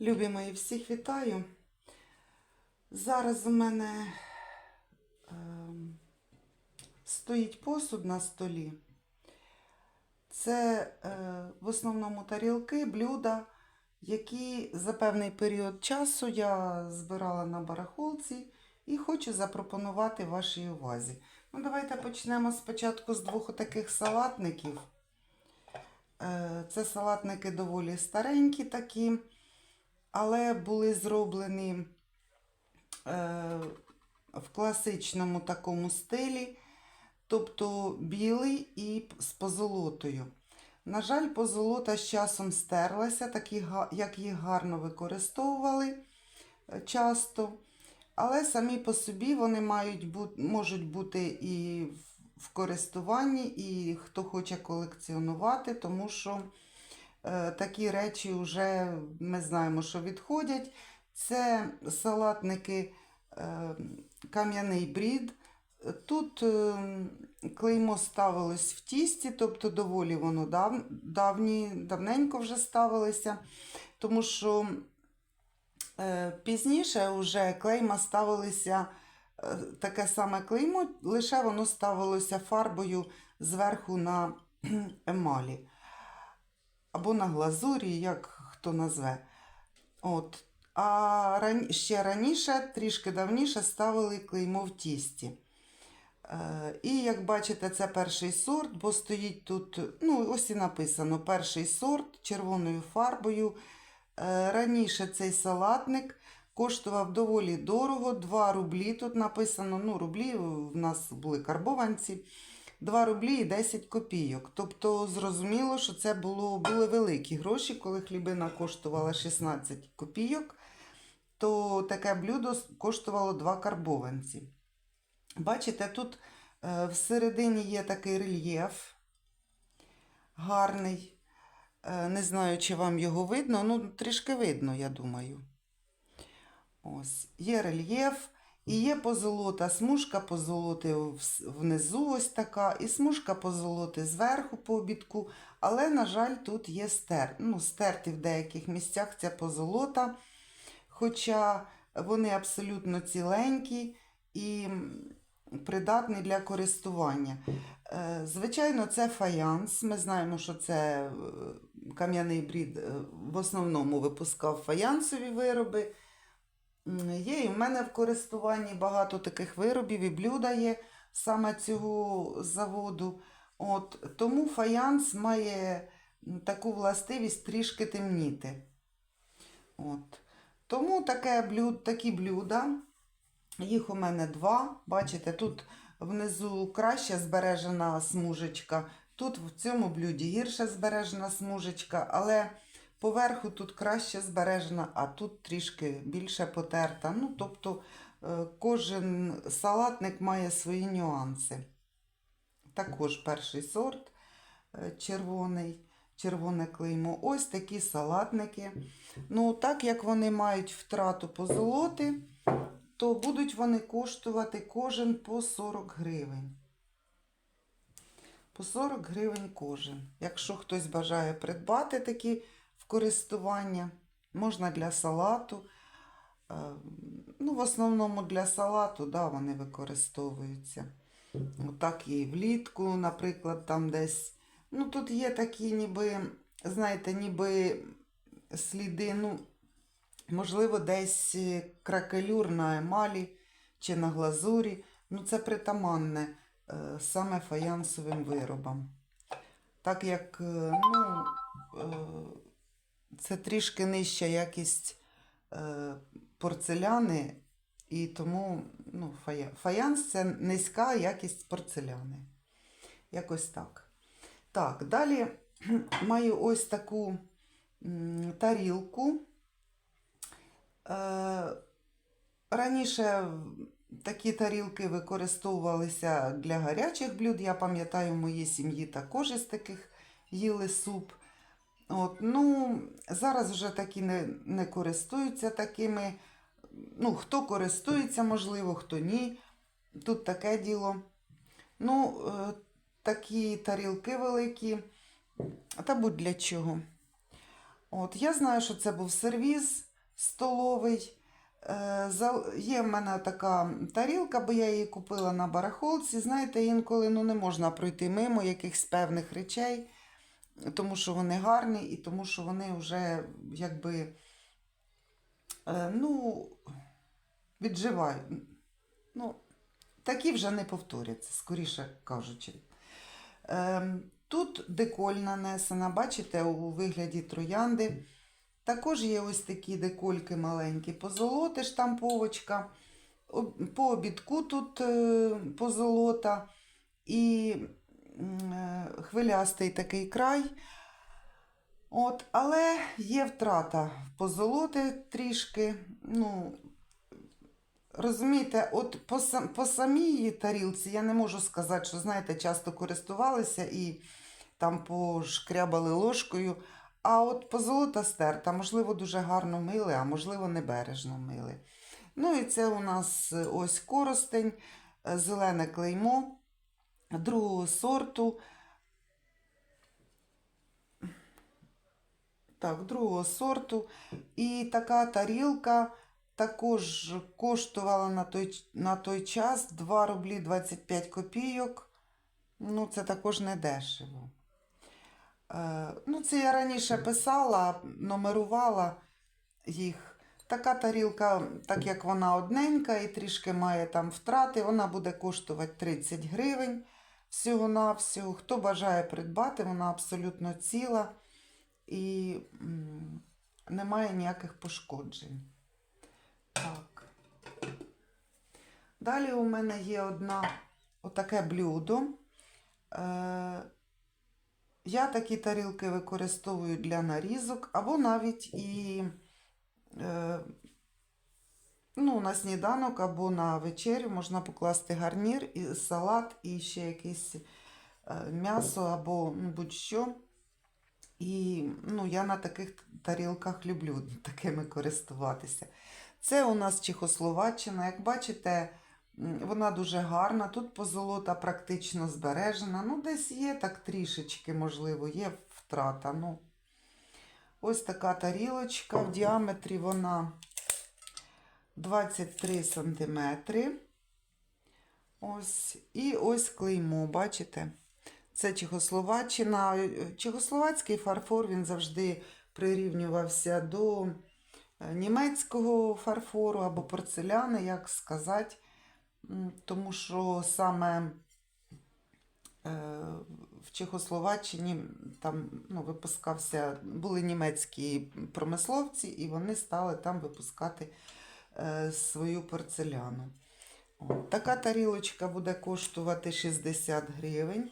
Любі мої, всіх вітаю. Зараз у мене ем, стоїть посуд на столі. Це е, в основному тарілки, блюда, які за певний період часу я збирала на барахолці і хочу запропонувати вашій увазі. Ну, давайте почнемо спочатку з двох таких салатників. Е, Це салатники доволі старенькі такі, але були зроблені е, в класичному такому стилі, тобто білий і з позолотою. На жаль, позолота з часом стерлася, так як їх гарно використовували е, часто. Але самі по собі вони мають можуть бути і в- користуванні, і хто хоче колекціонувати, тому що такі речі вже ми знаємо, що відходять. Це салатники е, кам'яний брід. Тут е, клеймо ставилось в тісті, тобто доволі воно дав, давні, давненько вже ставилося, тому що е, пізніше вже клейма ставилися е, таке саме клеймо, лише воно ставилося фарбою зверху на емалі або на глазурі, як хто назве. От. А ще раніше, трішки давніше, ставили клеймо в тісті. Е, і як бачите, це перший сорт, бо стоїть тут, ну, ось і написано, перший сорт червоною фарбою. Е, раніше цей салатник коштував доволі дорого, 2 рублі. Тут написано, ну, рублі, в нас були карбованці. 2 рублі і 10 копійок. Тобто зрозуміло, що це було, були великі гроші, коли хлібина коштувала 16 копійок, то таке блюдо коштувало 2 карбованці. Бачите, тут е, всередині є такий рельєф гарний. Е, не знаю, чи вам його видно, ну трішки видно, я думаю. Ось, є рельєф. І є позолота, смужка позолоти внизу ось така, і смужка позолоти зверху по обідку. Але, на жаль, тут є стер. Ну, стерті в деяких місцях ця позолота. Хоча вони абсолютно ціленькі і придатні для користування. Е, Звичайно, це фаянс. Ми знаємо, що це е, кам'яний брід е, в основному випускав фаянсові вироби. Є і в мене в користуванні багато таких виробів і блюда є саме цього заводу. От, тому фаянс має таку властивість трішки темніти. От. Тому таке блюд, такі блюда, їх у мене два. Бачите, тут внизу краще збережена смужечка, тут в цьому блюді гірше збережена смужечка, але поверху тут краще збережена, а тут трішки більше потерта. Ну, тобто е, кожен салатник має свої нюанси. Також перший сорт е, червоний, червоне клеймо. Ось такі салатники. Ну, так як вони мають втрату позолоти, то будуть вони коштувати кожен по 40 гривень. По 40 гривень кожен. Якщо хтось бажає придбати такі користування, можна для салату. Е, Ну, в основному для салату, да, вони використовуються. Отак і влітку, наприклад, там десь. Ну, тут є такі, ніби, знаєте, ніби сліди, ну, можливо, десь е, кракелюр на емалі чи на глазурі. Ну, це притаманне е, саме фаянсовим виробам. Так як, ну, це трішки нижча якість е, порцеляни, і тому ну, фаянс це низька якість порцеляни. Якось так. Так, далі маю ось таку тарілку. Е, раніше такі тарілки використовувалися для гарячих блюд. Я пам'ятаю, в моїй сім'ї також із таких їли суп. От, ну, зараз вже такі не, не користуються такими. Ну, хто користується, можливо, хто ні. Тут таке діло. Ну, е, такі тарілки великі. Та будь для чого. От, я знаю, що це був сервіз столовий. Е, Є в мене така тарілка, бо я її купила на барахолці. Знаєте, інколи ну, не можна пройти мимо якихось певних речей, тому що вони гарні і тому що вони вже якби е, ну, відживають. Ну, такі вже не повторяться, скоріше кажучи. Ем, Тут деколь нанесена, бачите, у вигляді троянди. Також є ось такі декольки маленькі, позолоти, штамповочка. По обідку тут е, позолота і хвилястий такий край. От, але є втрата позолоти трішки. Ну, розумієте, от по, по самій тарілці я не можу сказати, що, знаєте, часто користувалися і там пошкрябали ложкою. А от позолота стерта, можливо, дуже гарно мили, а можливо, небережно мили. Ну і це у нас е, ось коростень, е, зелене клеймо другого сорту. Так, другого сорту. І така тарілка також коштувала на той, на той час 2 рублі 25 копійок. Ну, це також не дешево. Е, ну, це я раніше писала, номерувала їх. Така тарілка, так як вона одненька і трішки має там втрати, вона буде коштувати 30 гривень всього-навсього. Хто бажає придбати, вона абсолютно ціла і немає ніяких пошкоджень. Так. Далі у мене є одна отаке блюдо. Е, я такі тарілки використовую для нарізок, або навіть і е, ну, на сніданок, або на вечерю можна покласти гарнір, і салат, і ще якесь е, м'ясо, або ну, будь-що. І ну, я на таких тарілках люблю такими користуватися. Це у нас Чехословаччина. Як бачите, вона дуже гарна. Тут позолота практично збережена. Ну, десь є так трішечки, можливо, є втрата. Ну, ось така тарілочка. В діаметрі вона 23 см. Ось. І ось клеймо, бачите? Це Чехословаччина. Чехословацький фарфор він завжди прирівнювався до е, німецького фарфору або порцеляни, як сказати. Тому що саме е, в Чехословаччині там ну, випускався, були німецькі промисловці, і вони стали там випускати свою порцеляну. Така тарілочка буде коштувати 60 гривень.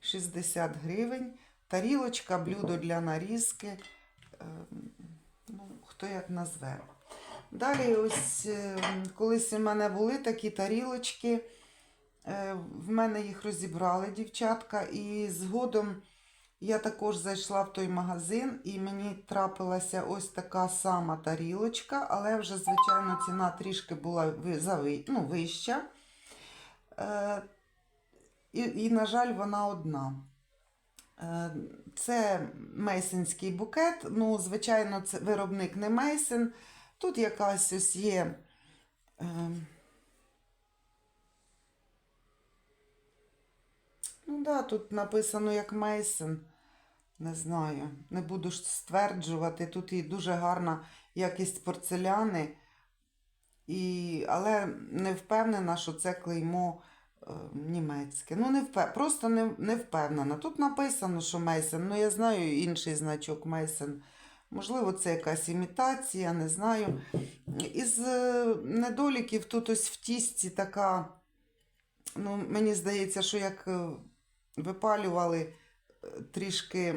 60 гривень. Тарілочка, блюдо для нарізки. Ем, Ну, хто як назве. Далі, ось ем, колись у мене були такі тарілочки. Е, В мене їх розібрали дівчатка, і згодом я також зайшла в той магазин, і мені трапилася ось така сама тарілочка, але вже, звичайно, ціна трішки була ну, вища. Е, І, і, на жаль, вона одна. Е, Це мейсенський букет. Ну, звичайно, це виробник не мейсен. Тут якась ось є. е, Ну да, тут написано як Мейсен. Не знаю, не буду ж стверджувати. Тут і дуже гарна якість порцеляни, і... але не впевнена, що це клеймо е, німецьке. Ну, не впев... просто не, не впевнена. Тут написано, що Мейсен. Ну, я знаю інший значок Мейсен. Можливо, це якась імітація, не знаю. Із е, недоліків тут ось в тісті така. Ну, мені здається, що як е, випалювали, е, трішки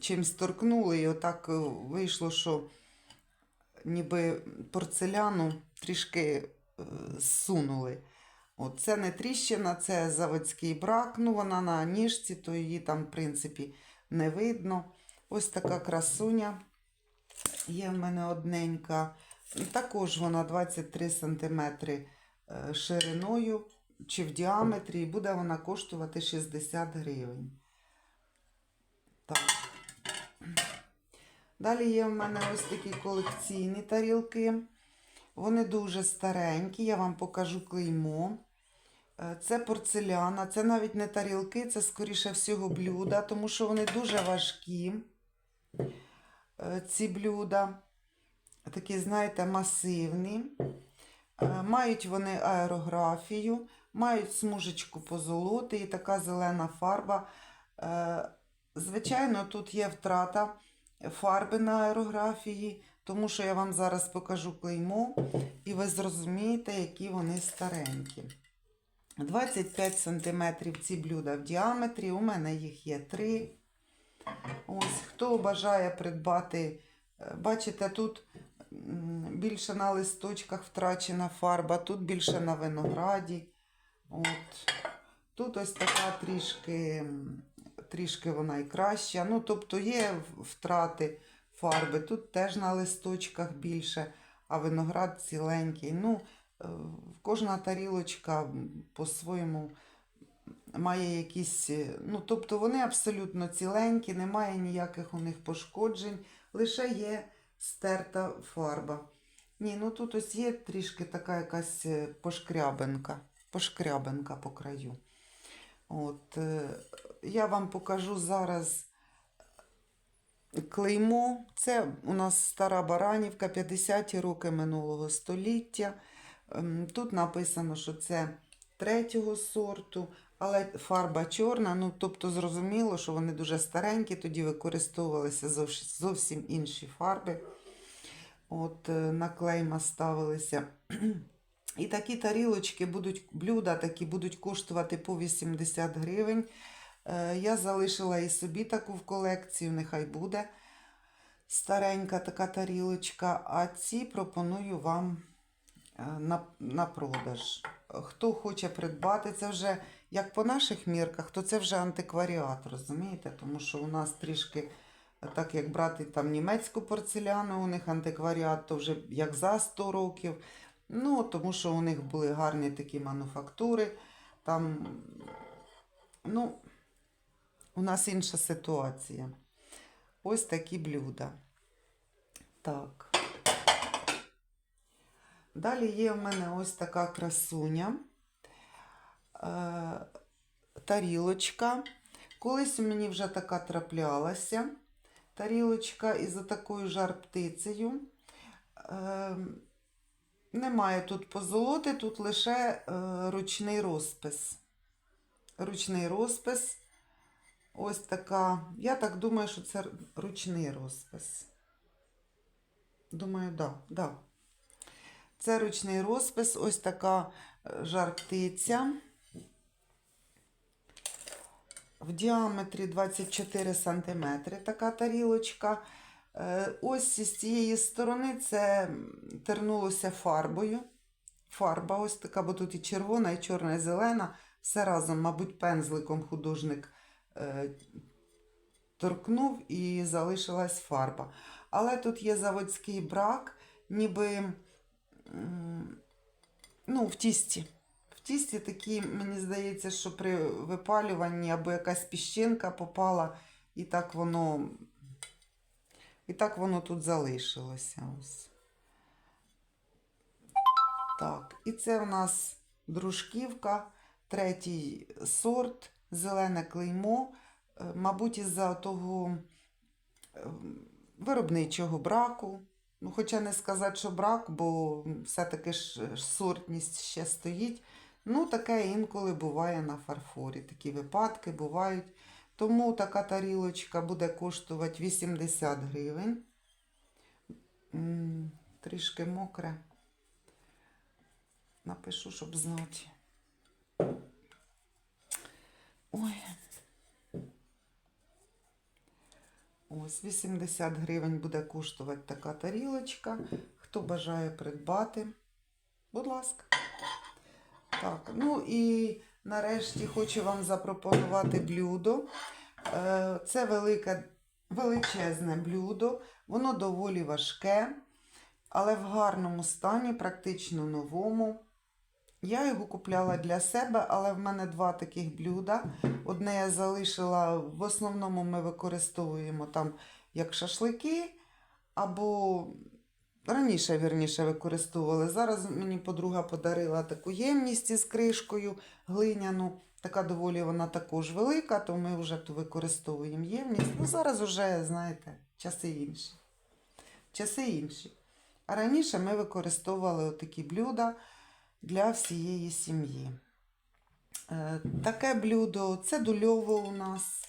чимсь торкнули, і отак е, вийшло, що ніби порцеляну трішки е, зсунули. Це не тріщина, це заводський брак. Ну, вона на ніжці, то її там, в принципі, не видно. Ось така красуня. Є в мене одненька. Також вона 23 см шириною чи в діаметрі, і буде вона коштувати 60 гривень. Далі є в мене ось такі колекційні тарілки. Вони дуже старенькі, я вам покажу клеймо. Е, Це порцеляна, це навіть не тарілки, це скоріше всього блюда, тому що вони дуже важкі. Е, Ці блюда такі, знаєте, масивні. Е, Мають вони аерографію, мають смужечку позолоти і така зелена фарба. Е, Звичайно, тут є втрата фарби на аерографії, тому що я вам зараз покажу клеймо, і ви зрозумієте, які вони старенькі. 25 см ці блюда в діаметрі. У мене їх є три. Ось, хто бажає придбати, е, бачите, тут більше на листочках втрачена фарба, тут більше на винограді. От. Тут ось така трішки, трішки вона і краща. Ну, тобто є втрати фарби. Тут теж на листочках більше, а виноград ціленький. Ну, е, кожна тарілочка по-своєму має якісь. е, Ну, тобто вони абсолютно ціленькі, немає ніяких у них пошкоджень, лише є стерта фарба. Ні, ну тут ось є трішки така якась е, пошкрябинка, пошкрябинка по краю. От, е, я вам покажу зараз клеймо. Це у нас стара Баранівка, 50-ті роки минулого століття. Ем, Тут написано, що це третього сорту, але фарба чорна. Ну, тобто зрозуміло, що вони дуже старенькі, тоді використовувалися зовсім інші фарби. От е, на клейма ставилися. І такі тарілочки будуть, блюда такі будуть коштувати по 80 гривень. Е, Я залишила і собі таку в колекцію, нехай буде старенька така тарілочка. А ці пропоную вам е, на, на продаж. Хто хоче придбати, це вже як по наших мірках, то це вже антикваріат, розумієте? Тому що у нас трішки, е, так як брати там німецьку порцеляну, у них антикваріат, то вже як за 100 років. Ну, тому що у них були гарні такі мануфактури. Там, ну, у нас інша ситуація. Ось такі блюда. Так. Далі є в мене ось така красуня. Е, тарілочка. Колись мені вже така траплялася. Тарілочка із такою жар птицею. Немає тут позолоти, тут лише е, ручний розпис. Ручний розпис. Ось така. Я так думаю, що це ручний розпис. Думаю, да, да. Це ручний розпис, ось така е, жар-птиця. В діаметрі 24 см така тарілочка. Е, Ось з цієї сторони це тернулося фарбою. Фарба ось така, бо тут і червона, і чорна, і зелена. Все разом, мабуть, пензликом художник е, торкнув і залишилась фарба. Але тут є заводський брак, ніби ну, в тісті. В тісті такі, мені здається, що при випалюванні або якась піщинка попала, і так воно, і так воно тут залишилося. Ось. Так, і це у нас дружківка, третій сорт, зелене клеймо. Е, Мабуть, із-за того е, виробничого браку. Ну, хоча не сказати, що брак, бо все-таки ж сортність ще стоїть. Ну, таке інколи буває на фарфорі. Такі випадки бувають. Тому така тарілочка буде коштувати 80 гривень. Трішки мокре. Напишу, щоб знати. Ой. Ось 80 гривень буде коштувати така тарілочка. Хто бажає придбати, будь ласка. Так, ну і нарешті хочу вам запропонувати блюдо. Е, Це велике, величезне блюдо. Воно доволі важке, але в гарному стані, практично новому. Я його купляла для себе, але в мене два таких блюда. Одне я залишила, в основному ми використовуємо там як шашлики, або раніше, вірніше, використовували. Зараз мені подруга подарила таку ємність із кришкою глиняну. Така доволі вона також велика, то ми вже ту використовуємо ємність. Ну, зараз вже, знаєте, часи інші. Часи інші. А раніше ми використовували такі блюда для всієї сім'ї. Е, Таке блюдо це дульово у нас.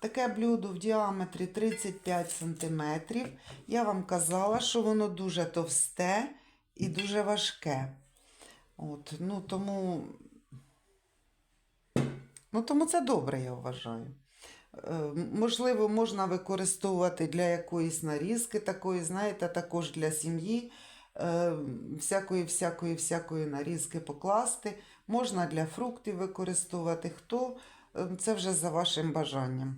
Таке блюдо в діаметрі 35 см. Я вам казала, що воно дуже товсте і дуже важке. От, ну, тому, ну, тому це добре, я вважаю. Е, Можливо, можна використовувати для якоїсь нарізки, такої, знаєте, також для сім'ї. е, Всякої, всякої, всякої нарізки покласти. Можна для фруктів використовувати. Хто це вже за вашим бажанням.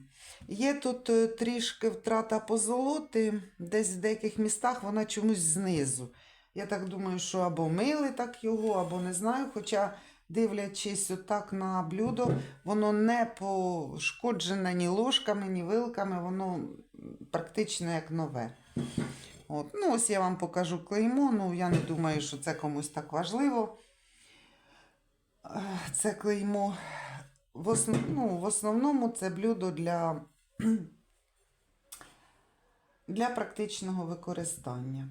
Є тут е, трішки втрата позолоти, десь в деяких містах вона чомусь знизу. Я так думаю, що або мили так його, або не знаю. Хоча, дивлячись отак на блюдо, воно не пошкоджене ні ложками, ні вилками, воно практично як нове. От. Ну, ось я вам покажу клеймо. Ну, я не думаю, що це комусь так важливо. Е, Це клеймо. В, основ... ну, в основному це блюдо для, для практичного використання.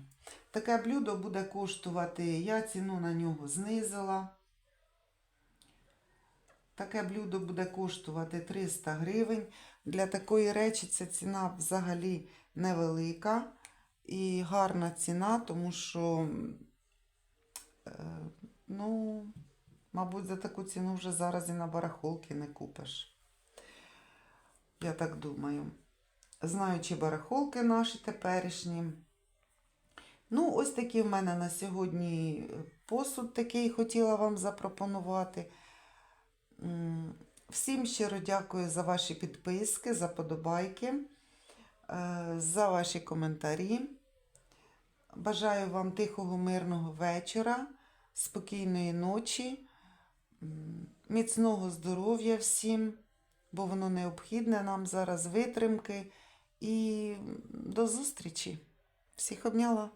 Таке блюдо буде коштувати, я ціну на нього знизила. Таке блюдо буде коштувати 300 гривень. Для такої речі ця ціна взагалі невелика і гарна ціна, тому що, е, ну, мабуть, за таку ціну вже зараз і на барахолки не купиш. Я так думаю. Знаючи барахолки наші теперішні. Ну, ось такий в мене на сьогодні посуд такий хотіла вам запропонувати. Всім щиро дякую за ваші підписки, за подобайки, е, за ваші коментарі. Бажаю вам тихого, мирного вечора, спокійної ночі, міцного здоров'я всім, бо воно необхідне нам зараз витримки. І до зустрічі. Всіх обняла.